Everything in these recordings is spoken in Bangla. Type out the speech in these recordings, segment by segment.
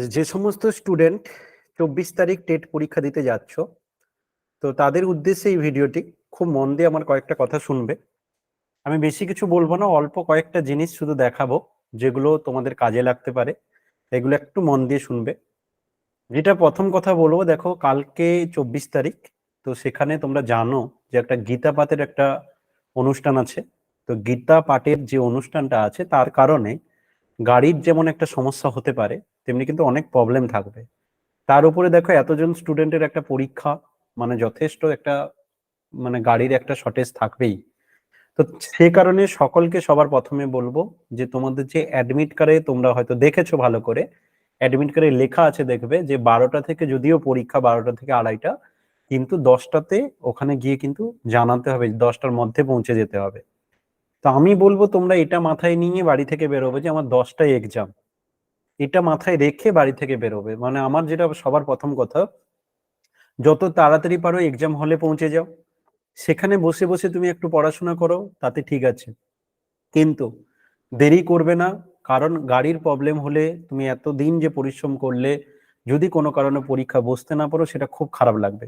আচ্ছা, যে সমস্ত স্টুডেন্ট চব্বিশ তারিখ টেট পরীক্ষা দিতে যাচ্ছ তো তাদের উদ্দেশ্যে এই ভিডিওটি খুব মন দিয়ে আমার কয়েকটা কথা শুনবে। আমি বেশি কিছু বলব না অল্প কয়েকটা জিনিস শুধু দেখাবো যেগুলো তোমাদের কাজে লাগতে পারে এগুলো একটু মন দিয়ে শুনবে। যেটা প্রথম কথা বলব দেখো কালকে চব্বিশ তারিখ তো সেখানে তোমরা জানো যে একটা গীতা পাঠের একটা অনুষ্ঠান আছে। তো গীতা পাঠের যে অনুষ্ঠানটা আছে তার কারণে গাড়ির যেমন একটা সমস্যা হতে পারে তেমনি কিন্তু অনেক প্রবলেম থাকবে। তার উপরে দেখো এতজন স্টুডেন্টের একটা পরীক্ষা মানে যথেষ্ট একটা মানে গাড়ির একটা শর্টেজ থাকবেই। তো সে কারণে সকলকে সবার প্রথমে বলব যে তোমাদের যে অ্যাডমিট কার্ডে তোমরা হয়তো দেখেছ ভালো করে অ্যাডমিট কার্ডে লেখা আছে দেখবে যে বারোটা থেকে যদিও পরীক্ষা বারোটা থেকে আড়াইটা, কিন্তু দশটাতে ওখানে গিয়ে কিন্তু জানাতে হবে, দশটার মধ্যে পৌঁছে যেতে হবে। তো আমি বলব তোমরা এটা মাথায় নিয়ে বাড়ি থেকে বেরোবে যে আমার দশটায় এক্সাম এটা মাথায় রেখে বাড়ি থেকে বেরোবে। মানে আমার যেটা সবার প্রথম কথা, যত তাড়াতাড়ি পারো এক্সাম হলে পৌঁছে যাও। সেখানে বসে বসে তুমি একটু পড়াশোনা করো, তাতে ঠিক আছে। কিন্তু দেরি করবে না, কারণ গাড়ির প্রবলেম হলে তুমি এত দিন যে পরিশ্রম করলে, যদি কোনো কারণে পরীক্ষা বসতে না পারো, সেটা খুব খারাপ লাগবে।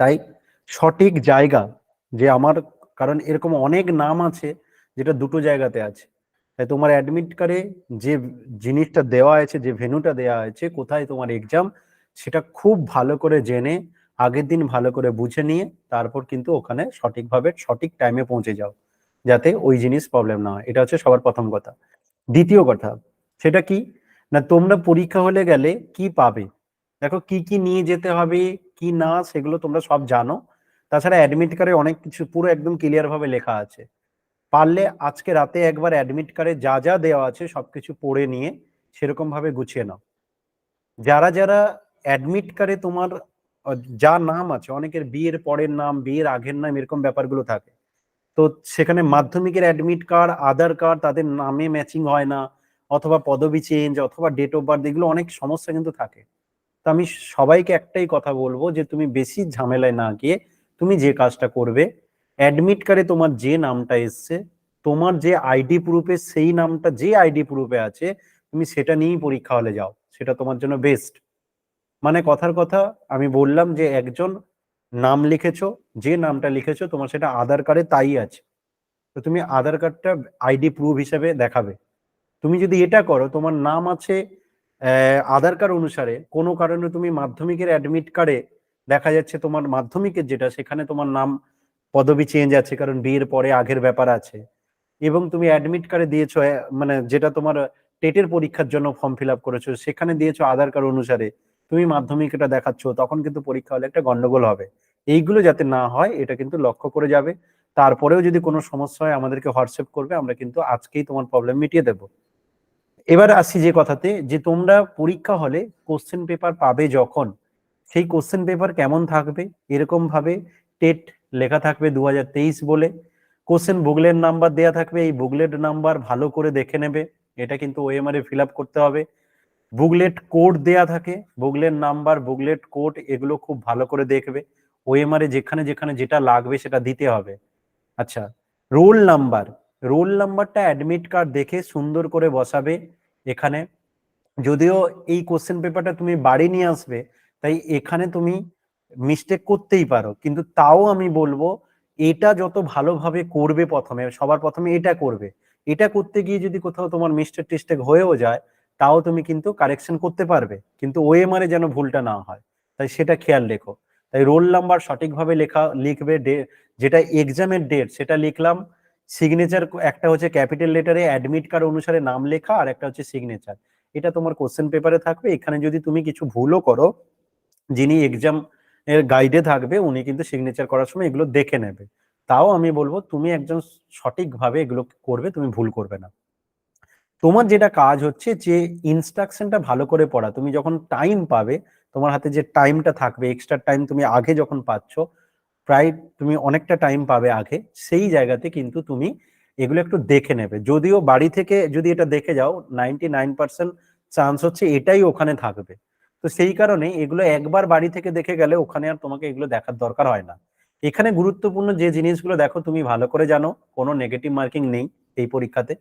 তাই সঠিক জায়গা, যে আমার, কারণ এরকম অনেক নাম আছে, যেটা দুটো জায়গাতে আছে। তাই তোমার অ্যাডমিট কার্ডে যে জিনিসটা দেওয়া আছে, যে ভেনুটা দেওয়া আছে, কোথায় তোমার এক্সাম সেটা খুব ভালো করে জেনে, আগের দিন ভালো করে বুঝে নিয়ে, তারপর কিন্তু ওখানে সঠিকভাবে, সঠিক টাইমে পৌঁছে যাও। যাতে ওই জিনিস প্রবলেম না হয়। এটা হচ্ছে সবার প্রথম কথা। দ্বিতীয় কথা, সেটা কি? না, তোমরা পরীক্ষা হলে গেলে কি পাবে? দেখো, কি কি নিয়ে যেতে হবে, কি না, সেগুলো তোমরা সব জানো। তাছাড়া অ্যাডমিট কার্ডে অনেক কিছু, পুরো একদম ক্লিয়ার ভাবে লেখা আছে। পারলে আজকে রাতে একবার অ্যাডমিট কার্ডে যা যা দেওয়া আছে সবকিছু পড়ে নিয়ে সেরকম ভাবে গুছিয়ে নাও। যারা যারা অ্যাডমিট কার্ডে তোমার যা নাম আছে, অনেকের বিয়ের পরের নাম, বিয়ের আগের নাম এরকম ব্যাপারগুলো থাকে। তো সেখানে মাধ্যমিকের অ্যাডমিট কার্ড আধার কার্ড তাদের নামে ম্যাচিং হয় না, অথবা পদবি চেঞ্জ অথবা ডেট অফ বার্থ এগুলো অনেক সমস্যা কিন্তু থাকে। তো আমি সবাইকে একটাই কথা বলব যে তুমি বেশি ঝামেলায় না গিয়ে তুমি যে কাজটা করবে অ্যাডমিট কার্ডে তোমার যে নামটা এসছে, তোমার যে আইডি প্রুফে সেই নামটা, যে আইডি প্রুফে আছে, তুমি সেটা নিয়েই পরীক্ষা হলে যাও। সেটা তোমার জন্য বেস্ট মানে কথার কথা, আমি বললাম যে একজন নাম লিখেছো, যে নামটা লিখেছো, তোমার সেটা আধার কার্ডে তাই আছে। তো তুমি আধার কার্ডটা আইডি প্রুফ হিসেবে দেখাবে। তুমি যদি এটা করো, তোমার নাম আছে আধার কার্ড অনুসারে, কোনো কারণে তুমি মাধ্যমিকের অ্যাডমিট কার্ডে দেখা যাচ্ছে তোমার মাধ্যমিকের যেটা, সেখানে তোমার নাম পদবি চেঞ্জ আছে, কারণ বিয়ের পরে আগের ব্যাপার আছে। এবং তুমি অ্যাডমিট কার্ডে দিয়েছ মানে যেটা তোমার টেটের পরীক্ষার জন্য ফর্ম ফিল আপ করেছ, সেখানে দিয়েছ আধার কার্ড অনুসারে। তুমি মাধ্যমিক এটা দেখাচ্ছ, তখন কিন্তু পরীক্ষা হলে একটা গন্ডগোল হবে। এইগুলো যাতে না হয়, এটা কিন্তু লক্ষ্য করে যাবে। তারপরেও যদি কোনো সমস্যা হয়, আমাদেরকে হোয়াটসঅ্যাপ করবে, আমরা কিন্তু আজকেই তোমার প্রবলেম মিটিয়ে দেব। এবার আসি যে কথাতে, যে তোমরা পরীক্ষা হলে কোশ্চেন পেপার পাবে যখন, সেই কোশ্চেন পেপার কেমন থাকবে? এরকম ভাবে টেট লেখা থাকবে দু হাজার তেইশ বলে। কোশ্চেন বুকলেট নাম্বার দেয়া থাকবে, এই বুকলেট নাম্বার ভালো করে দেখে নেবে। এটা কিন্তু ওএমআর এ ফিল আপ করতে হবে। বুকলেট কোড দেয়া থাকে বুকলেট নাম্বার বুকলেট কোড এগুলো খুব ভালো করে দেখবে। ওএমআর এ যেখানে যেখানে যেটা লাগবে সেটা দিতে হবে। আচ্ছা রোল নাম্বার, রোল নাম্বারটা অ্যাডমিট কার্ড দেখে সুন্দর করে বসাবে এখানে। যদিও এই কোশ্চেন পেপারটা তুমি বাড়ি নিয়ে আসবে, তাই এখানে তুমি মিস্টেক করতেই পারো। কিন্তু তাও আমি বলব, এটা যত ভালোভাবে করবে প্রথমে, সবার প্রথমে এটা করবে। এটা করতে গিয়ে যদি কোথাও তোমার মিস্টেক টিস্টেক হয়েও যায়, তাও তুমি কিন্তু কারেকশন করতে পারবে। কিন্তু ওএমআর এ যেন ভুলটা না হয়। তাই সেটা খেয়াল রেখো। তাই রোল নাম্বার সঠিকভাবে লেখা, লিখবে যেটা এক্সামের ডেট সেটা লিখলাম। সিগনেচার একটা হচ্ছে ক্যাপিটাল লেটারে অ্যাডমিট কার্ড অনুসারে নাম লেখা, আর একটা হচ্ছে সিগনেচার এটা তোমার কোশ্চেন পেপারে থাকবে। এখানে যদি তুমি কিছু ভুলও করো, যিনি এক্সাম এর গাইডে থাকবে, উনি কিন্তু সিগনেচার করার সময় এগুলো দেখে নেবে। তাও আমি বলব, তুমি একজন সঠিকভাবে এগুলো করবে, তুমি ভুল করবে না। তোমার যেটা কাজ হচ্ছে যে ইনস্ট্রাকশনটা ভালো করে পড়া। তুমি যখন টাইম পাবে, তোমার হাতে যে টাইমটা থাকবে এক্সট্রা টাইম তুমি আগে যখন পাচ্ছ, প্রায় তুমি অনেকটা টাইম পাবে আগে, সেই জায়গাতে কিন্তু তুমি এগুলো একটু দেখে নেবে। যদিও বাড়ি থেকে যদি এটা দেখে যাও নাইনটি নাইন পার্সেন্ট চান্স হচ্ছে এটাই ওখানে থাকবে। তো সেই কারণে এগুলো একবার বাড়ি থেকে দেখে গেলে ওখানে আর তোমাকে এগুলো দেখার দরকার হয় না। এখানে গুরুত্বপূর্ণ যে জিনিসগুলো দেখো তুমি ভালো করে জানো, কোনো নেগেটিভ মার্কিং নেই এই পরীক্ষাতে।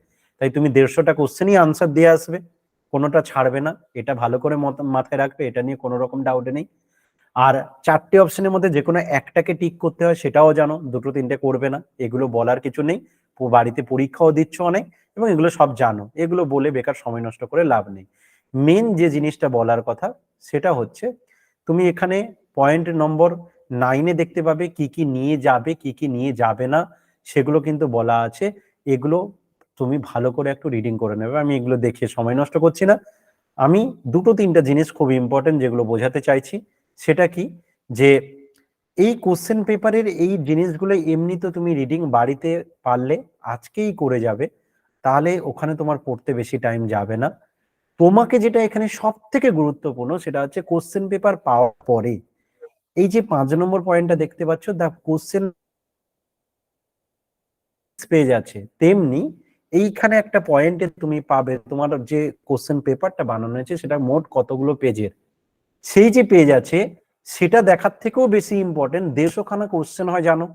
তাই তুমি দেড়শোটা কোশ্চেনই আনসার দিয়ে আসবে, কোনোটা ছাড়বে না, এটা ভালো করে মাথায় রাখবে, এটা নিয়ে কোনো রকম ডাউট নেই। আর চারটে অপশনের মধ্যে যে কোনো একটাকে টিক করতে হয় সেটাও জানো, দুটো তিনটে করবে না, এগুলো বলার কিছু নেই বাড়িতে পরীক্ষাও দিচ্ছ অনেক এবং এগুলো সব জানো, এগুলো বলে বেকার সময় নষ্ট করে লাভ নেই। মেন যে জিনিসটা বলার কথা সেটা হচ্ছে তুমি এখানে পয়েন্ট নম্বর নাইনে দেখতে পাবে কি কি নিয়ে যাবে, কি কি নিয়ে যাবে না, সেগুলো কিন্তু বলা আছে। এগুলো তুমি ভালো করে একটু রিডিং করে নেবে। আমি এগুলো দেখে সময় নষ্ট করছি না। আমি দুটো তিনটা জিনিস খুব ইম্পর্টেন্ট যেগুলো বোঝাতে চাইছি। সেটা কি? যে এই কোশ্চেন পেপারের এই জিনিসগুলো এমনি তো তুমি রিডিং বাড়িতে পারলে আজকেই করে যাবে, তাহলে ওখানে তোমার পড়তে বেশি টাইম যাবে না। তোমাকে যেটা এখানে সব থেকে গুরুত্বপূর্ণ সেটা হচ্ছে কোশ্চেন পেপার পাওয়ার পরে এই যে পাঁচ নম্বর পয়েন্টটা দেখতে পাচ্ছ দ্য কোশ্চেন পেজ আছে। তেমনি এইখানে একটা পয়েন্টে তুমি পাবে তোমার যে কোশ্চেন পেপারটা বানানো হয়েছে, সেটা মোট কতগুলো পেজের সেই যে পেজ আছে, সেটা দেখার থেকেও বেশি ইম্পর্টেন্ট দেড়শোখানা কোশ্চেন হয়, জানো?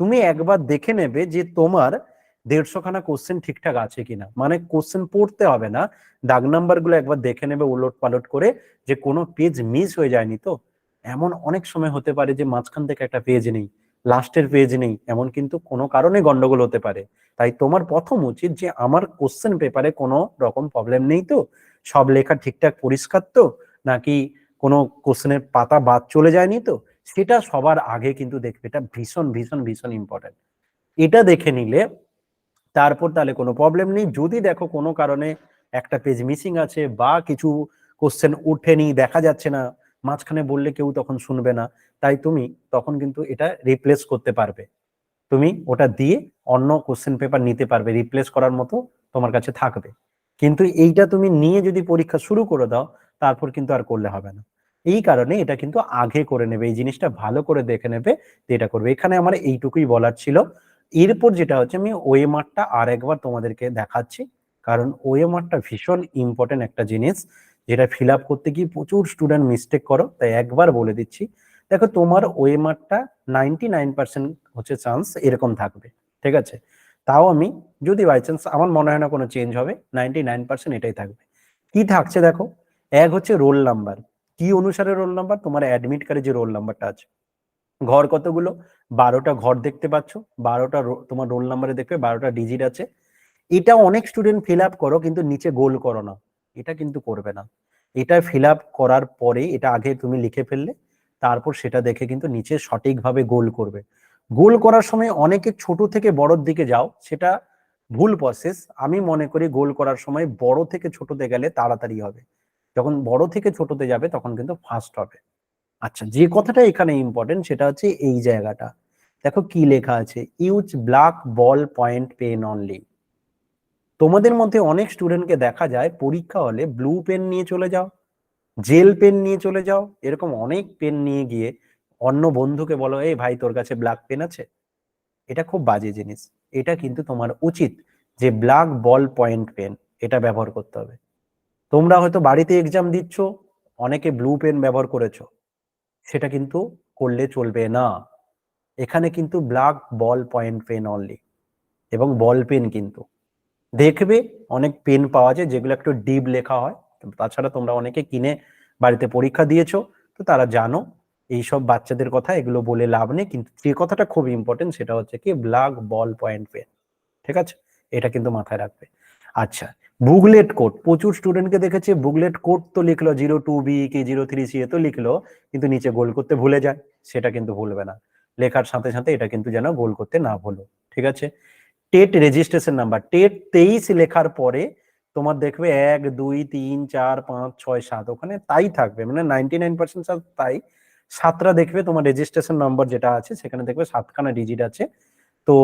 তুমি একবার দেখে নেবে যে তোমার দেড়শোখানা কোশ্চেন ঠিকঠাক আছে কিনা? মানে কোশ্চেন পড়তে হবে না। দাগ নাম্বারগুলো একবার দেখে নেবে, উলট পালট করে যে কোনো পেজ মিস হয়ে যায়নি তো। এমন অনেক সময় হতে পারে যে মাঝখান থেকে একটা পেজ নেই লাস্টের পেজ নেই, এমন কিন্তু কোনো কারণে গন্ডগোল হতে পারে। তাই তোমার প্রথম উচিত যে আমার কোশ্চেন পেপারে কোনো রকম প্রবলেম নেই তো? সব লেখা ঠিকঠাক পরিষ্কার তো? নাকি কোনো কোশ্চেনের পাতা বাদ চলে যায়নি তো? সেটা সবার আগে কিন্তু দেখবে। এটা ভীষণ ভীষণ ভীষণ ইম্পর্টেন্ট এটা দেখে নিলে তারপর তাহলে কোনো প্রবলেম নেই। যদি দেখো কোনো কারণে একটা পেজ মিসিং আছে বা কিছু কোশ্চেন ওঠেনি, দেখা যাচ্ছে না, মাঝখানে বললে কেউ তখন শুনবে না, তাই তুমি তখন কিন্তু এটা রিপ্লেস করতে পারবে। তুমি ওটা দিয়ে অন্য কোশ্চেন পেপার নিতে পারবে রিপ্লেস করার মতো তোমার কাছে থাকবে। কিন্তু এইটা তুমি নিয়ে যদি পরীক্ষা শুরু করে দাও, তারপর কিন্তু আর করলে হবে না। এই কারণে এটা কিন্তু আগে করে নেবে, এই জিনিসটা ভালো করে দেখে নেবে এটা করবে। এখানে আমার এইটুকুই বলার ছিল। এরপর যেটা হচ্ছে, আমি ওয়েমারটা আর একবার তোমাদেরকে দেখাচ্ছি। কারণ ওয়েমারটা ভীষণ ইম্পর্টেন্ট একটা জিনিস, যেটা ফিল আপ করতে গিয়ে প্রচুর স্টুডেন্ট মিস্টেক করো। তাই একবার বলে দিচ্ছি, দেখো তোমার ওয়েমারটা নাইনটি নাইন পার্সেন্ট হচ্ছে চান্স এরকম থাকবে, ঠিক আছে? তাও আমি যদি বাই চান্স আমার মনে হয় না কোনো চেঞ্জ হবে নাইনটি নাইন পার্সেন্ট এটাই থাকবে। কি থাকছে দেখো? এক হচ্ছে রোল নাম্বার কি অনুসারে রোল নাম্বার তোমার অ্যাডমিট কার্ডে যে রোল নাম্বারটা আছে। ঘর কতগুলো? বারোটা ঘর দেখতে পাচ্ছ। বারোটা তোমার রোল নাম্বারে দেখবে বারোটা ডিজিট আছে। এটা অনেক স্টুডেন্ট ফিল আপ করো, কিন্তু নিচে গোল করো না। এটা কিন্তু করবে না। এটা ফিল আপ করার পরে, এটা আগে তুমি লিখে ফেললে, তারপর সেটা দেখে কিন্তু নিচে সঠিকভাবে গোল করবে। গোল করার সময় অনেকে ছোট থেকে বড়র দিকে যাও, সেটা ভুল প্রসেস আমি মনে করি গোল করার সময় বড় থেকে ছোটতে গেলে তাড়াতাড়ি হবে। যখন বড় থেকে ছোটতে যাবে, তখন কিন্তু ফাস্ট হবে। আচ্ছা যে কথাটা এখানে ইম্পর্টেন্ট সেটা হচ্ছে এই জায়গাটা। দেখো কি লেখা আছে use black ball point pen only তোমাদের মধ্যে অনেক স্টুডেন্টকে দেখা যায় পরীক্ষা হলে ব্লু পেন নিয়ে চলে যাও জেল পেন নিয়ে চলে যাও, এরকম অনেক পেন নিয়ে গিয়ে অন্য বন্ধুকে বলো, এই ভাই, তোর কাছে ব্ল্যাক পেন আছে? এটা খুব বাজে জিনিস। এটা কিন্তু তোমার উচিত যে ব্ল্যাক বল পয়েন্ট পেন এটা ব্যবহার করতে হবে। তোমরা হয়তো বাড়িতে এক্সাম দিচ্ছ, অনেকে ব্লু পেন ব্যবহার করেছ। সেটা কিন্তু করলে চলবে না। এখানে কিন্তু black ball point pen only এবং বল পেন কিন্তু। দেখবে অনেক পেন পাওয়া যায় যেগুলো একটু ডিপ লেখা হয়। তাছাড়া তোমরা অনেকে কিনে বাড়িতে পরীক্ষা দিয়েছ, তো তারা জানো এইসব বাচ্চাদের কথা, এগুলো বলে লাভ নেই। কিন্তু যে কথাটা খুব ইম্পর্টেন্ট সেটা হচ্ছে কি ব্ল্যাক বল পয়েন্ট পেন ঠিক আছে? এটা কিন্তু মাথায় রাখবে। আচ্ছা বুকলেট কোড প্রচুর স্টুডেন্টকে দেখেছে বুকলেট কোড তো লিখলো জিরো টু বি কি জিরো থ্রি সি এ তো লিখলো, কিন্তু নিচে গোল করতে ভুলে যায়, সেটা কিন্তু ভুলবে না। লেখার সাথে সাথে এটা কিন্তু যেন গোল করতে না ভুলো, ঠিক আছে? টেট রেজিস্ট্রেশন নাম্বার টেট তেইশ লেখার পরে তোমার দেখবে এক, দুই, তিন, চার, পাঁচ, ছয়, সাত, ওখানে তাই থাকবে মানে নাইনটি নাইন পার্সেন্ট তাই। সাতটা দেখবে তোমার রেজিস্ট্রেশন নম্বর যেটা আছে, সেখানে দেখবে সাতখানা ডিজিট আছে। তো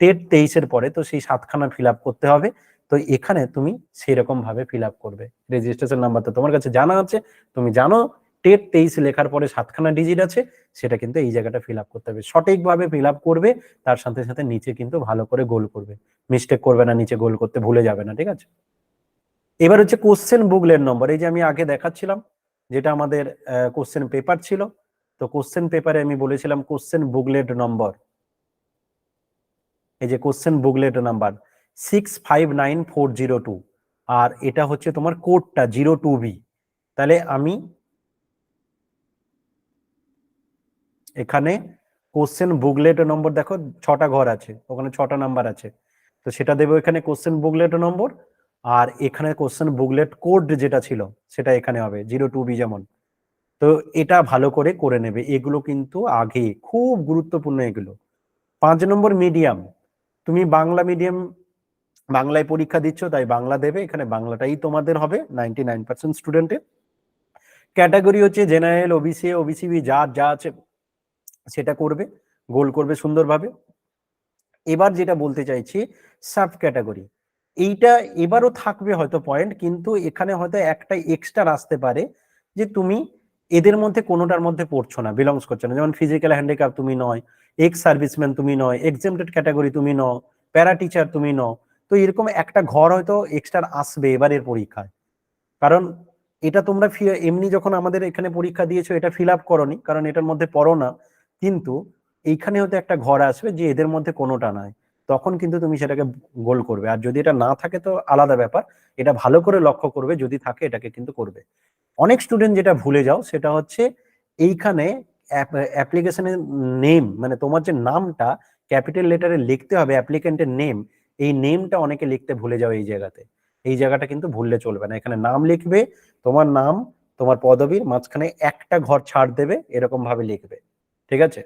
টেট তেইশের পরে তো সেই সাতখানা ফিল আপ করতে হবে। তো এখানে তুমি সেরকম ভাবে ফিল আপ করবে। রেজিস্ট্রেশন নাম্বার তো তোমার কাছে জানা আছে, তুমি জানো টেট তেইশ লেখার পরে সাতখানা ডিজিট আছে, সেটা কিন্তু এই জায়গাটা ফিল আপ করতে হবে। সঠিকভাবে ফিল আপ করবে, তার সাথে সাথে নিচে কিন্তু ভালো করে গোল করবে। মিস্টেক করবে না, নিচে গোল করতে ভুলে যাবে না, ঠিক আছে? এবার হচ্ছে কোশ্চেন বুকলেট নম্বর এই যে আমি আগে দেখাচ্ছিলাম, যেটা আমাদের কোশ্চেন পেপার ছিল, তো কোশ্চেন পেপারে আমি বলেছিলাম কোশ্চেন বুকলেট নম্বর এই যে question booklet number six five nine four zero two আর এটা হচ্ছে তোমার কোডটা জিরো টু বি তাহলে আমি এখানে কোশ্চেন বুকলেট নম্বর দেখো, ছটা ঘর আছে, ওখানে ছটা নাম্বার আছে। তো সেটা দেবো এখানে কোশ্চেন বুকলেট নম্বর আর এখানে কোশ্চেন বুকলেট কোড যেটা ছিল, সেটা এখানে হবে জিরো টু বি যেমন। তো এটা ভালো করে করে নেবে, এগুলো কিন্তু আগে, খুব গুরুত্বপূর্ণ এগুলো। পাঁচ নম্বর মিডিয়াম তুমি বাংলা মিডিয়াম বাংলায় পরীক্ষা দিচ্ছ, তাই বাংলা দেবে। এখানে বাংলাটাই তোমাদের হবে নাইনটি নাইন পার্সেন্ট স্টুডেন্টের ক্যাটাগরি হচ্ছে জেনারেল ওবিসি ওবিসিবি যা যা আছে, সেটা করবে, গোল করবে সুন্দরভাবে। এবার যেটা বলতে চাইছি সাব ক্যাটাগরি এইটা এবারও থাকবে হয়তো পয়েন্ট কিন্তু এখানে হয়তো একটা এক্সট্রা আসতে পারে, যে তুমি এদের মধ্যে কোনোটার মধ্যে পড়ছো না বিলংস করছ না। যেমন ফিজিক্যাল হ্যান্ডিক্যাপ তুমি নয় এক্স সার্ভিসম্যান তুমি নয় এক্সেমটেড ক্যাটাগরি তুমি নও প্যারা টিচার তুমি নও তো এরকম একটা ঘর হয়তো এক্সট্রা আসবে এবারের পরীক্ষায়। কারণ এটা তোমরা এমনি যখন আমাদের এখানে পরীক্ষা দিয়েছ, এটা ফিল আপ করনি, কারণ এটার মধ্যে পড়ো না। কিন্তু এইখানে হয়তো একটা ঘর আসবে যে এদের মধ্যে কোনোটা নাই। তখন কিন্তু তুমি সেটাকে গোল করবে। আর যদি এটা না থাকে তো আলাদা ব্যাপার। এটা ভালো করে লক্ষ্য করবে, যদি থাকে এটাকে কিন্তু করবে। অনেক স্টুডেন্ট যেটা ভুলে যাও, সেটা হচ্ছে এইখানে অ্যাপ্লিকেশনের নেম মানে তোমার যে নামটা ক্যাপিটাল লেটারে লিখতে হবে অ্যাপ্লিকেন্টের নেম এই নেমটা অনেকে লিখতে ভুলে যাও এই জায়গাতে। এই জায়গাটা কিন্তু ভুললে চলবে না। এখানে নাম লিখবে, তোমার নাম, তোমার পদবীর মাঝখানে একটা ঘর ছাড় দেবে এরকম ভাবে লিখবে। ঠিক আছে?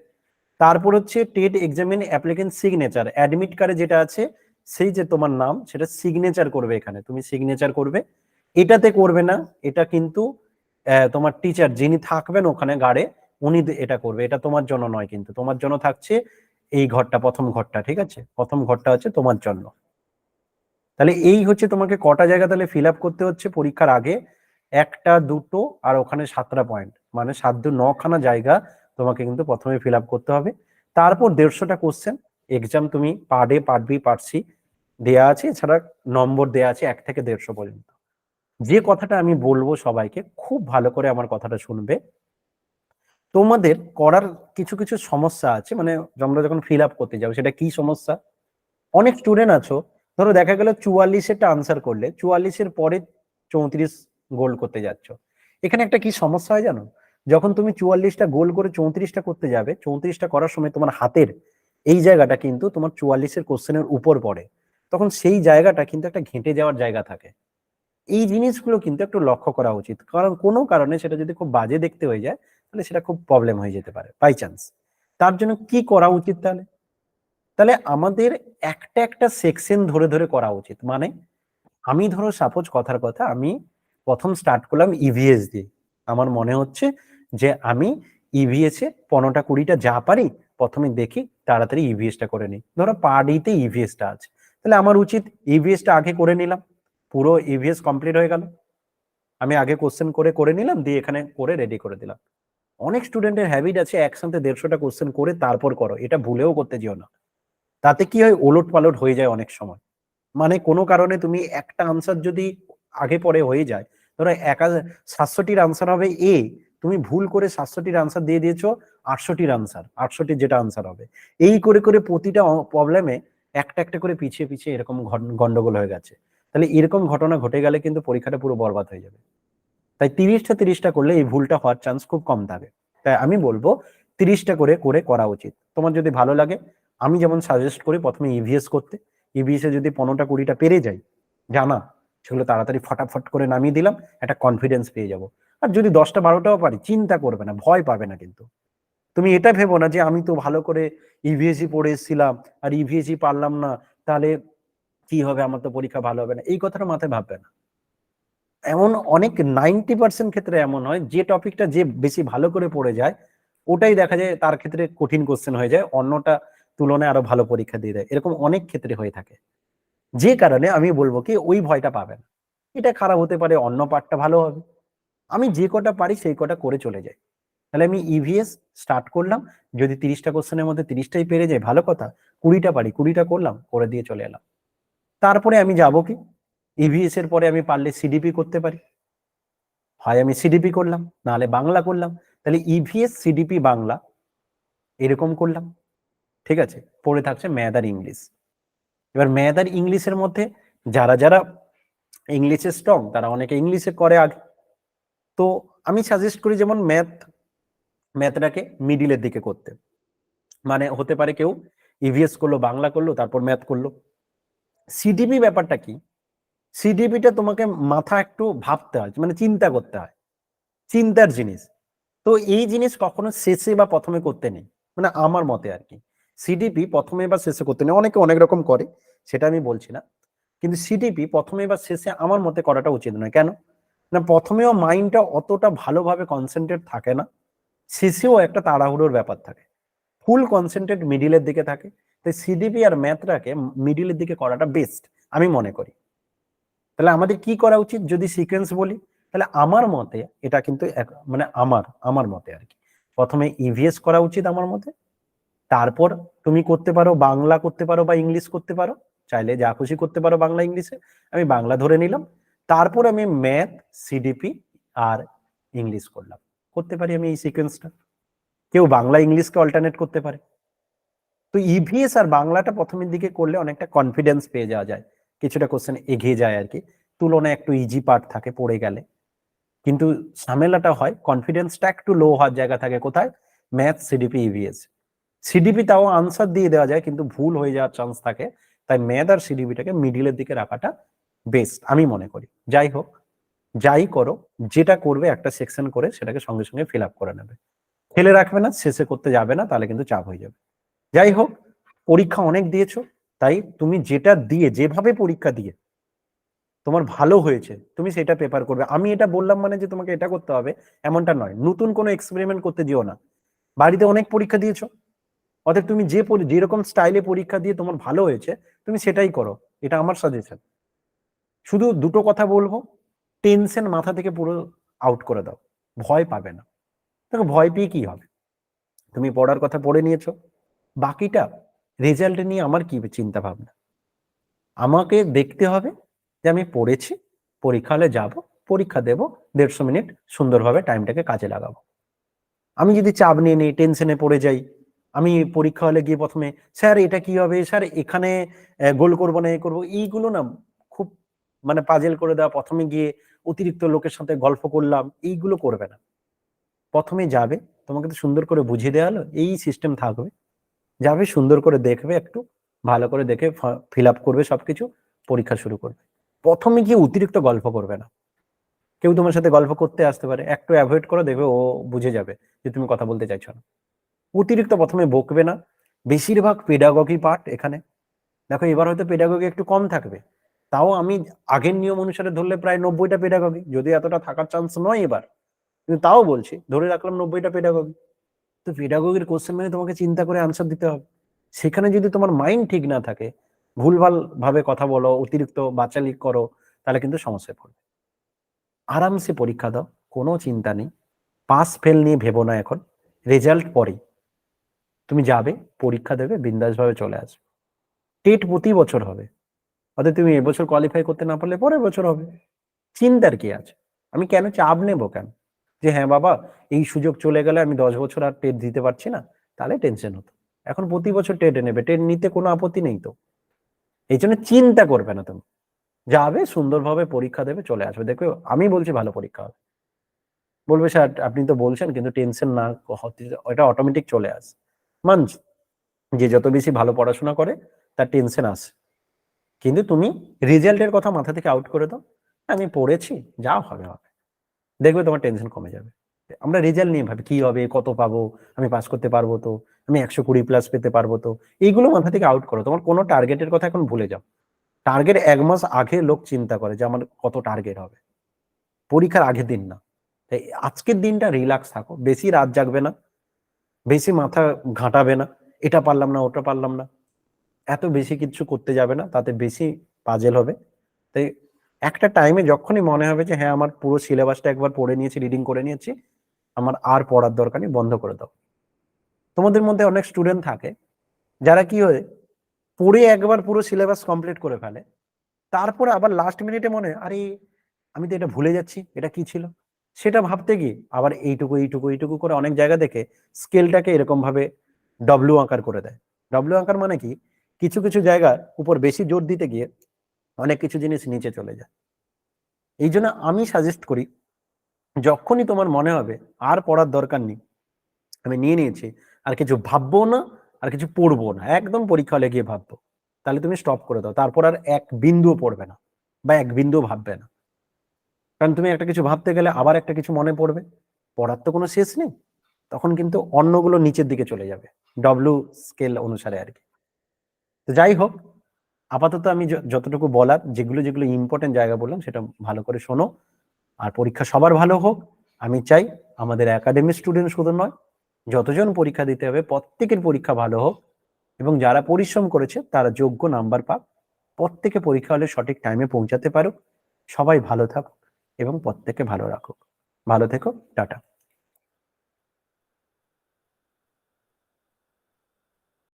তারপর হচ্ছে TET examine applicant signature admit কার্ডে যেটা আছে, সেই যে তোমার নাম, সেটা সিগনেচার করবে এখানে। তুমি সিগনেচার করবে। এটাতে করবে না, এটা কিন্তু তোমার টিচার যিনি থাকবেন ওখানে গাড়ে, উনি এটা করবে। এটা তোমার জন্য নয় কিন্তু। তোমার জন্য থাকছে এই ঘরটা প্রথম ঘরটা, ঠিক আছে? প্রথম ঘরটা হচ্ছে তোমার জন্য। তাহলে এই হচ্ছে তোমাকে কটা জায়গা তাহলে ফিল আপ করতে হচ্ছে পরীক্ষার আগে? একটা, দুটো আর ওখানে সাতটা পয়েন্ট মানে সাত দু নখানা জায়গা তোমাকে কিন্তু প্রথমে ফিল আপ করতে হবে। তারপর দেড়শোটা কোশ্চেন এক্সাম তুমি per day part B part C দেওয়া আছে। এছাড়া নম্বর দেওয়া আছে এক থেকে দেড়শো পর্যন্ত। যে কথাটা আমি বলব সবাইকে, খুব ভালো করে আমার কথাটা শুনবে। তোমাদের করার কিছু কিছু সমস্যা আছে? মানে আমরা যখন ফিল আপ করতে যাব, সেটা কি সমস্যা? অনেক স্টুডেন্ট আছো, ধরো দেখা গেল চুয়াল্লিশেরটা আনসার করলে, চুয়াল্লিশের পরে চৌত্রিশ গোল করতে যাচ্ছ। এখানে একটা কি সমস্যা হয় জানো? যখন তুমি চুয়াল্লিশটা গোল করে চৌত্রিশটা করতে যাবে চৌত্রিশটা করার সময় তোমার হাতের এই জায়গাটা কিন্তু তোমার চুয়াল্লিশের কোশ্চেনের উপর পড়ে। তখন সেই জায়গাটা কিন্তু একটা ঘেঁটে যাওয়ার জায়গা থাকে। এই জিনিসগুলো কিন্তু একটু লক্ষ্য করা উচিত। কারণ কোনো কারণে সেটা যদি খুব বাজে দেখতে হয়ে যায় তাহলে সেটা খুব প্রবলেম হয়ে যেতে পারে বাই চান্স তার জন্য কি করা উচিত তাহলে? তাহলে আমাদের একটা একটা সেকশন ধরে ধরে করা উচিত। মানে আমি ধরো সাপোজ কথার কথা, আমি প্রথম স্টার্ট করলাম ইভিএস দিয়ে। আমার মনে হচ্ছে যে আমি ইভিএস এ পনেরোটা কুড়িটা যা পারি, প্রথমে দেখি, তাড়াতাড়ি ইভিএসটা করে নিই। ধরো পার্টিতে ইভিএসটা আছে। তাহলে আমার উচিত ইভিএসটা আগে করে নিলাম। পুরো ইভিএস কমপ্লিট হয়ে গেল। আমি আগে কোশ্চেন করে করে নিলাম, দিয়ে এখানে করে রেডি করে দিলাম। অনেক স্টুডেন্টের হ্যাবিট আছে একসাথে দেড়শোটা কোশ্চেন করে তারপর করো, এটা ভুলেও করতে যেও না। তাতে কি হয়? ওলট পালট হয়ে যায় অনেক সময়। মানে কোনো কারণে তুমি একটা আনসার যদি আগে পরে হয়ে যায়, ধরো একা সাতশোটির আনসার হবে এ তুমি ভুল করে সাতশোটির আনসার দিয়ে দিয়েছ আটশোটির আনসার আটশোটির যেটা আনসার হবে। এই করে করে প্রতিটা প্রবলেমে একটা একটা করে পিছিয়ে পিছিয়ে এরকম গন্ডগোল হয়ে গেছে। তাহলে এরকম ঘটনা ঘটে গেলে কিন্তু পরীক্ষাটা পুরো বরবাদ হয়ে যাবে। তাই তিরিশটা তিরিশটা করলে এই ভুলটা হওয়ার চান্স খুব কম থাকে। তাই আমি বলব তিরিশটা করে করে করা উচিত। তোমার যদি ভালো লাগে, আমি যেমন সাজেস্ট করি প্রথমে ইভিএস করতে। ইভিএস এ যদি পনেরোটা কুড়িটা পেরে যাই, জানা, সেগুলো তাড়াতাড়ি ফটাফট করে নামিয়ে দিলাম, একটা কনফিডেন্স পেয়ে যাব। আর যদি দশটা বারোটাও পারি, চিন্তা করবে না, ভয় পাবে না কিন্তু। তুমি এটা ভেবো না যে আমি তো ভালো করে ইভিএসি পড়ে এসেছিলাম, আর ইভিএসি পারলাম না, তাহলে কি হবে? আমার তো পরীক্ষা ভালো হবে না। এই কথাটা মাথায় ভাববে না। এমন অনেক নাইনটি পার্সেন্ট ক্ষেত্রে এমন হয়, যে টপিকটা যে বেশি ভালো করে পড়ে যায়, ওটাই দেখা যায় তার ক্ষেত্রে কঠিন কোশ্চেন হয়ে যায়, অন্যটা তুলনায় আরও ভালো পরীক্ষা দিয়ে দেয়। এরকম অনেক ক্ষেত্রে হয়ে থাকে। যে কারণে আমি বলব কি, ওই ভয়টা পাবেন। এটা খারাপ হতে পারে, অন্য পার্টটা ভালো হবে। আমি যে কটা পারি, সেই কটা করে চলে যাই। তাহলে আমি ইভিএস স্টার্ট করলাম, যদি তিরিশটা কোশ্চেনের মধ্যে তিরিশটাই পেরে যায়, ভালো কথা। কুড়িটা পারি, কুড়িটা করলাম, করে দিয়ে চলে এলাম। তারপরে আমি যাব কি ইভিএস এর পরে আমি পারলে সিডিপি করতে পারি। হয় আমি সিডিপি করলাম, নাহলে বাংলা করলাম। তাহলে ইভিএস সিডিপি বাংলা এরকম করলাম। ঠিক আছে? পড়ে থাকছে ম্যাথ আর ইংলিশ এবার ম্যাথ আর ইংলিশের মধ্যে যারা যারা ইংলিশে স্ট্রং তারা অনেকে ইংলিশে করে আগে। তো আমি সাজেস্ট করি যেমন ম্যাথ ম্যাথটাকে মিডিলের দিকে করতে। মানে হতে পারে কেউ ইভিএস করল, বাংলা করল, তারপর ম্যাথ করল। সিডিপি ব্যাপারটা কি? সিডিপিটা তোমাকে মাথা একটু ভাবতে হয় মানে চিন্তা করতে হয়। চিন্তার জিনিস। তো এই জিনিস কখনো শেষে বা প্রথমে করতে নেই। মানে আমার মতে আর কি। সিডিপি প্রথমে বা শেষে করতে নেই। অনেকে অনেক রকম করে, সেটা আমি বলছি না। কিন্তু সিডিপি প্রথমে বা শেষে আমার মতে করাটা উচিত নয়। কেন? না, প্রথমেও মাইন্ডটা অতটা ভালোভাবে কনসেন্ট্রেট থাকে না। শেষেও একটা তাড়াহুড়োর ব্যাপার থাকে। ফুল কনসেন্ট্রেট মিডিলের দিকে থাকে। তাই সিডিপি আর ম্যাথটাকে মিডিলের দিকে করাটা বেস্ট আমি মনে করি। তাহলে আমাদের কি করা উচিত? যদি সিকোয়েন্স বলি, তাহলে আমার মতে এটা কিন্তু মানে আমার আমার মতে আর কি। প্রথমে ইভিএস করা উচিত আমার মতে। তারপর তুমি করতে পারো, বাংলা করতে পারো বা ইংলিশ করতে পারো। চাইলে যা খুশি করতে পারো বাংলা, ইংলিশে। আমি বাংলা ধরে নিলাম। তারপর আমি ম্যাথ সিডিপি আর ইংলিশ করলাম। করতে পারি আমি এই সিকোয়েন্সটা কেউ বাংলা, ইংলিশকে অল্টারনেট করতে পারে। তো ইভিএস আর বাংলাটা প্রথমের দিকে করলে অনেকটা কনফিডেন্স পেয়ে যাওয়া যায়। কিছুটা কোশ্চেন এগিয়ে যায় আর কি। তুলনায় একটু ইজি পার্ট থাকে, পড়ে গেলে। কিন্তু ঝামেলাটা হয় কনফিডেন্সটা একটু লো হওয়ার জায়গা থাকে কোথায়? ম্যাথ সিডিপি ইভিএস সিডিপি তাও আনসার দিয়ে দেওয়া যায়, কিন্তু ভুল হয়ে যাওয়ার চান্স থাকে। তাই ম্যাথ আর সিডিপিটাকে মিডিলের দিকে রাখাটা বেস্ট আমি মনে করি। যাই হোক, যাই করো, যেটা করবে একটা সেকশন করে সেটাকে সঙ্গে সঙ্গে ফিল আপ করে নেবে। ফেলে রাখবে না, শেষে করতে যাবে না, তাহলে কিন্তু চাপ হয়ে যাবে। যাই হোক, পরীক্ষা অনেক দিয়েছ তাই তুমি যেটা দিয়ে, যেভাবে পরীক্ষা দিয়ে, তোমার ভালো হয়েছে, তুমি সেটা পেপার করবে। আমি এটা বললাম মানে যে তোমাকে এটা করতে হবে, এমনটা নয়। নতুন কোনো এক্সপেরিমেন্ট করতে দিও না। বাড়িতে অনেক পরীক্ষা দিয়েছ। অর্থাৎ তুমি যে যেরকম স্টাইলে পরীক্ষা দিয়ে তোমার ভালো হয়েছে, তুমি সেটাই করো। এটা আমার সাজেশন শুধু দুটো কথা বলব। টেনশন মাথা থেকে পুরো আউট করে দাও। ভয় পাবে না। দেখো ভয় পেয়ে কি হবে? তুমি পড়ার কথা পড়ে নিয়েছো। বাকিটা রেজাল্ট নিয়ে আমার কি চিন্তা ভাবনা আমাকে দেখতে হবে যে আমি পড়েছি, পরীক্ষা হলে যাব, পরীক্ষা দেব, দেড়শো মিনিট সুন্দরভাবে টাইমটাকে কাজে লাগাবো। আমি যদি চাপ নিয়ে নিই টেনশনে পড়ে যাই, আমি পরীক্ষা হলে গিয়ে প্রথমে, স্যার, এটা কি হবে? স্যার, এখানে গোল করব না, এ করব? এইগুলো না খুব মানে পাজেল করে দেওয়া। প্রথমে গিয়ে অতিরিক্ত লোকের সাথে গল্প করলাম, এইগুলো করবে না। প্রথমে যাবে, তোমাকে তো সুন্দর করে বুঝিয়ে দেওয়া হলো, এই সিস্টেম থাকবে। যাবে, সুন্দর করে দেখবে, একটু ভালো করে দেখে ফিল আপ করবে, সবকিছু পরীক্ষা শুরু করবে। প্রথমে গিয়ে অতিরিক্ত গল্প করবে না। কেউ তোমার সাথে গল্প করতে আসতে পারে, একটু অ্যাভয়েড করো দেখবে ও বুঝে যাবে যে তুমি কথা বলতে চাইছো না। অতিরিক্ত প্রথমে বকবে না। বেশিরভাগ পেডাগগি পার্ট এখানে। দেখো, এবার হয়তো পেডাগগি একটু কম থাকবে। তাও আমি আগের নিয়ম অনুসারে ধরলে প্রায় নব্বইটা পেডাগগি যদি এতটা থাকার চান্স নয় এবার, কিন্তু তাও বলছি, ধরে রাখলাম নব্বইটা পেডাগগি তো পেডাগগির কোশ্চেন মানে তোমাকে চিন্তা করে আনসার দিতে হবে। সেখানে যদি তোমার মাইন্ড ঠিক না থাকে ভুলভাল ভাবে কথা বলো, অতিরিক্ত বাচালি করো, তাহলে কিন্তু সমস্যায় পড়বে। আরামসে পরীক্ষা দাও, কোনো চিন্তা নেই। পাস ফেল নিয়ে ভেবো না এখন। রেজাল্ট পরেই। তুমি যাবে, পরীক্ষা দেবে, বিন্দাসভাবে চলে আসবে। টেট প্রতি বছর হবে। অর্থাৎ তুমি এবছর কোয়ালিফাই করতে না পারলে পরের বছর হবে। চিন্তার কি আছে? আমি কেন চাপ নেব কেন? যে হ্যাঁ বাবা, এই সুযোগ চলে গেলে আমি দশ বছর আর টেট দিতে পারছি না, তাহলে টেনশন হতো। এখন প্রতি বছর টেটে নেবে, টেট নিতে কোনো আপত্তি নেই তো। এই জন্য চিন্তা করবে না তুমি। যাবে, সুন্দরভাবে পরীক্ষা দেবে, চলে আসবে। দেখবে, আমি বলছি ভালো পরীক্ষা হবে। বলবে, স্যার, আপনি তো বলছেন, কিন্তু টেনশন না ওটা অটোমেটিক চলে আস। মানছি? যে যত বেশি ভালো পড়াশোনা করে, তার টেনশন আসে কিন্তু তুমি রেজাল্টের কথা মাথা থেকে আউট করে দাও। আমি পড়েছি, যা হবে হবে। দেখবে তোমার টেনশন কমে যাবে। আমরা রেজাল্ট নিয়ে ভাবি, কি হবে, কত পাবো, আমি পাস করতে পারব তো, আমি একশো কুড়ি প্লাস পেতে পারব তো। এইগুলো মাথা থেকে আউট করো। তোমার কোনো টার্গেটের কথা এখন ভুলে যাও। টার্গেট এক মাস আগে লোক চিন্তা করে যে আমার কত টার্গেট হবে। পরীক্ষার আগের দিন না। তাই আজকের দিনটা রিল্যাক্স থাকো। বেশি রাত জাগবে না। বেশি মাথা ঘাঁটাবে না। এটা পারলাম না, ওটা পারলাম না। এত বেশি কিছু করতে যাবে না, তাতে বেশি পাজেল হবে। তাই একটা টাইমে যখনই মনে হবে যে হ্যাঁ আমার পুরো সিলেবাসটা একবার পড়ে নিয়েছি রিডিং করে নিয়েছি, আমার আর পড়ার দরকার নেই, বন্ধ করে দাও। তোমাদের মধ্যে অনেক স্টুডেন্ট থাকে, যারা কি হয়, পড়ে একবার পুরো সিলেবাস কমপ্লিট করে ফেলে, তারপরে আবার লাস্ট মিনিটে মনে আরে, আমি তো এটা ভুলে যাচ্ছি, এটা কি ছিল? সেটা ভাবতে গিয়ে আবার এইটুকু এইটুকু এইটুকু করে অনেক জায়গা দেখে স্কেলটাকে এরকম ভাবে ডব্লিউ আকার করে দেয়। ডব্লিউ আকার মানে কি? কিছু কিছু জায়গার উপর বেশি জোর দিতে গিয়ে অনেক কিছু জিনিস নিচে চলে যায়। এই জন্য আমি সাজেস্ট করি, যখনই তোমার মনে হবে আর পড়ার দরকার নেই, আমি নিয়ে নিয়েছি, আর কিছু ভাববো না, আর কিছু পড়ব না, একদম পরীক্ষা হলে গিয়ে ভাববো, তাহলে তুমি স্টপ করে দাও, তারপর আর এক বিন্দুও পড়বে না, বা এক বিন্দুও ভাববে না। কারণ তুমি একটা কিছু ভাবতে গেলে আবার একটা কিছু মনে পড়বে, পড়ার তো কোনো শেষ নেই, তখন কিন্তু অন্যগুলো নিচের দিকে চলে যাবে ডব্লু স্কেল অনুসারে আর কি। তো যাই হোক আপাতত আমি যতটুকু বলার, যেগুলো যেগুলো ইম্পর্টেন্ট জায়গা বললাম, সেটা ভালো করে শোনো। আর পরীক্ষা সবার ভালো হোক। আমি চাই আমাদের একাডেমি স্টুডেন্ট শুধু নয়, যতজন পরীক্ষা দিতে হবে, প্রত্যেকের পরীক্ষা ভালো হোক। এবং যারা পরিশ্রম করেছে, তারা যোগ্য নাম্বার পাক। প্রত্যেকে পরীক্ষা হলে সঠিক টাইমে পৌঁছাতে পারুক। সবাই ভালো থাকুক এবং প্রত্যেকে ভালো রাখুক। ভালো থেকো, টাটা।